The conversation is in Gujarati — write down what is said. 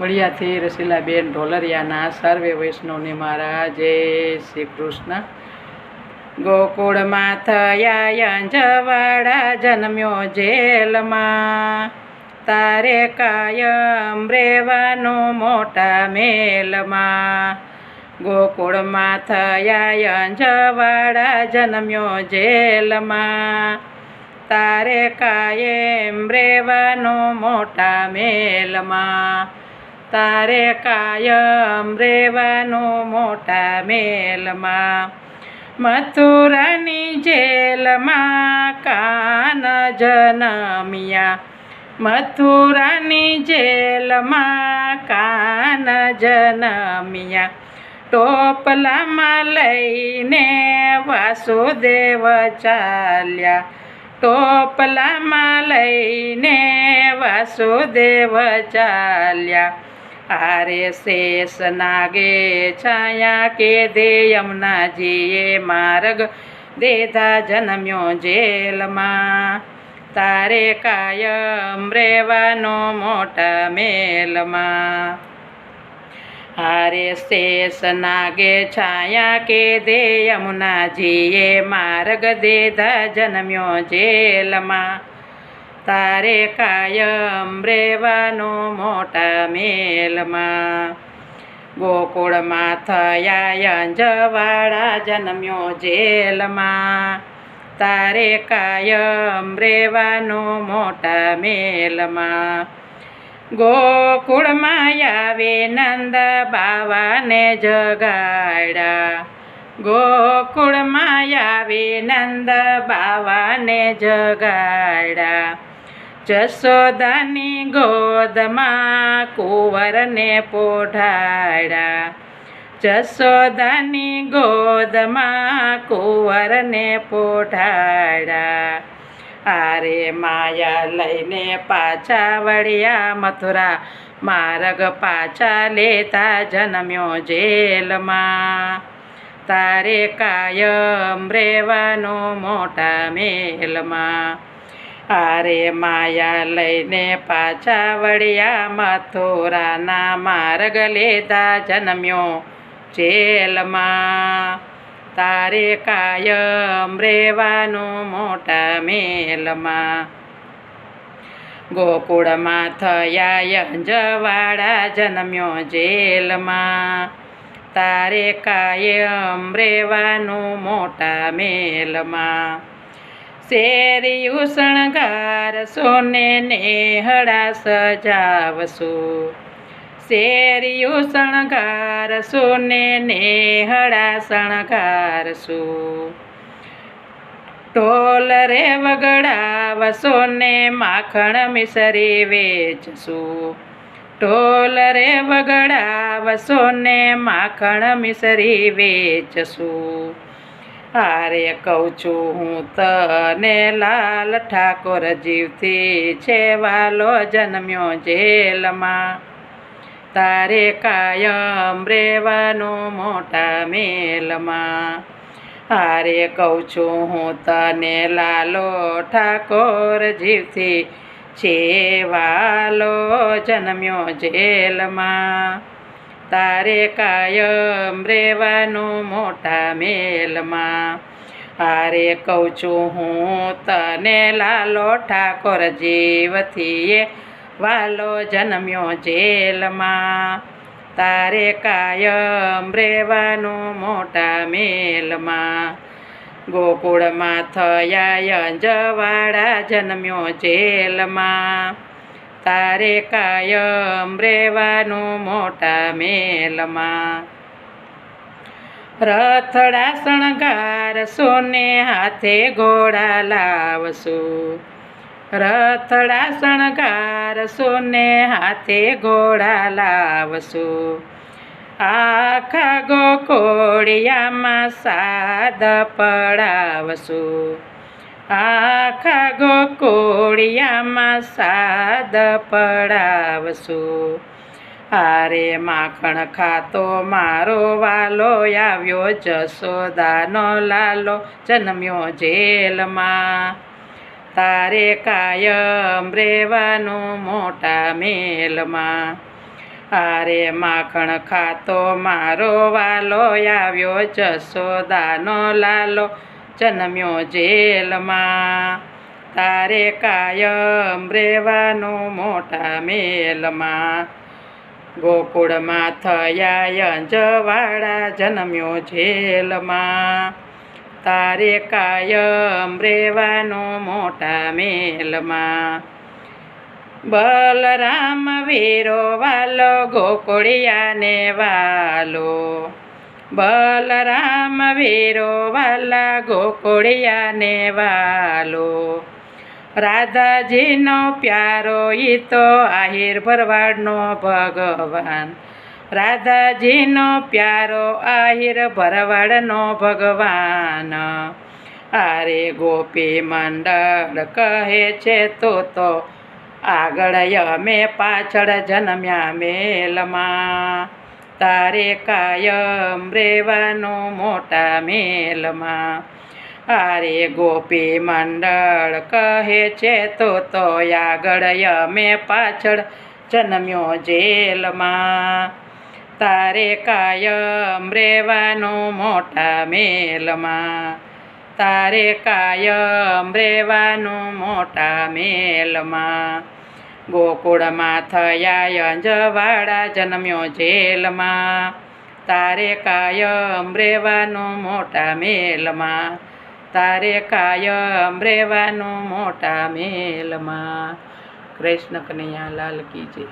વડિયાથી રસીલાબેન ઢોલરિયાના સર્વે વૈષ્ણવને મારા જય શ્રી કૃષ્ણ. ગોકુળમાં થયા અંજવાડા જન્મ્યો જેલમાં. તારે કાયમ રેવાનો મોટા મેલમાં. ગોકુળમાં થયા અંજવાડા જન્મ્યો જેલમાં. તારે કાયમ રેવાનો મોટા મેલમાં. તારે કાયમ રેવાનો મોટા મેલમાં. મથુરાની જેલમાં કાન જનમિયા. મથુરાની જેલમાં કાન જનમિયા. ટોપલામાં લઈને વાસુદેવ ચાલ્યા. ટોપલામાં લઈને વાસુદેવ ચાલ્યા. આરે શેષ નાગે છાયા કે દે યમુનાજીએ માર્ગ દેધા જન્મ્યો જેલમાં. તારે કાયમ રેવાનો મોટા મેલમાં. હારે શેષ નાગે છાયા કે દે યમુનાજીએ માર્ગ દેધા જન્મ્યો જેલમાં. તારે કાયમ રેવાનો મોટા મેલમાં. ગોકુળમાં થયા અંજવાળા જન્મ્યો જેલમાં. તારે કાયમ રેવાનો મોટા મેલમાં. ગોકુળમાં આવે નંદ બાવાને જગાડ્યા. ગોકુળમાં આવે નંદ બાવાને જગાડ્યા. જશોદાની ગોદમાં કુંવરને પોઢાડા જશોદાની ગોદમાં કુંવરને પોઢાડ્યા. આરે માયા લઈને પાછા વળ્યા મથુરા. માર્ગ પાછા લેતા જન્મ્યો જેલમાં. તારે કાયમ રેવાનો મોટા મેલમાં. આરે માયા લઈને પાછા વળ્યા મથુરાના માર્ગ લેતા જન્મ્યો જેલમાં. તારે કાયમ રેવાનું મોટા મેલમાં. ગોકુળમાં થયા અંજવાળા જન્મ્યો જેલમાં. તારે કાયમ રેવાનું મોટા મેલમાં. શેરિયું શણગારશો ને નેહડા સજાવશું. શેરિયું શણગારશો ને નેહડા શણગારશો. ઢોલ રે વગડાવશો ને માખણ મિસરી વેચશો. ઢોલ રે વગડાવશો ને માખણ મિસરી વેચશું. હારે કહું છું હું તને લાલ ઠાકોર જીવથી છે, વાલો જન્મ્યો જેલમાં. તારે કાયમ રેવાનું મોટા મેલમાં. હારે કહું છું હું તને લાલો ઠાકોર જીવથી છે, વાલો જન્મ્યો જેલમાં. તારે કાયમ રેવાનું મોટા મેલમાં. હારે કહું છું હું તને લાલો ઠાકોર જીવથી વાલો જન્મ્યો જેલમાં. તારે કાયમ રેવાનો મોટા મેલમાં. ગોકુળમાં થયા અંજવાળા જન્મ્યો જેલમાં. તારે કાયમ રહેવાનો મોટા મેલમાં. રથડા શણગારશો ને હાથે ઘોડા લાવશું. રથડા શણગારશો ને હાથે ઘોડા લાવશું. આખા ગોકોળિયામાં સાદ પડાવશું. આખા ગોકોળિયામાં સાદ પડાવશું. આરે માખણ ખાતો મારો વાલો આવ્યો જસોદાનો લાલો જન્મ્યો જેલમાં. તારે કાયમ રેવાનું મોટા મેલમાં. આરે માખણ ખાતો મારો વાલો આવ્યો જસોદાનો લાલો જન્મ્યો જેલમાં. તારે કાયમ રેવાનું મોટા મેલમાં. ગોકુળમાં થયા અંજવાળા જન્મ્યો જેલમાં. તારે કાયમ રેવાનું મોટા મેલમાં. બલરામ વીરો વાલો ગોકુળિયાને વાલો. બલરામ વીરો વાલા ગોકુળિયાને વાલો રાધાજીનો પ્યારો ઈ તો આહિર ભરવાડનો ભગવાન રાધાજીનો પ્યારો આહિર ભરવાડનો ભગવાન આરે ગોપી મંડળ કહે છે તો તો આગળ અમે પાછળ જન્મ્યા મેલમાં તારે કાયમ રેવાનો મોટા મેલમાં. આરે ગોપી મંડળ કહે છે, તો તો આગળ અમે પાછળ જન્મ્યો જેલમાં. તારે કાયમ રેવાનો મોટા મેલમાં. તારે કાયમ રેવાનું મોટા મેલમાં. ગોકુળમાં થયા અંજવાળા જન્મ્યો જેલમાં. તારે કાયમ રેવાનું મોટા મેલમાં. તારે કાયમ રેવાનું મોટા મેલમાં. કૃષ્ણ કનૈયા લાલ કી જય.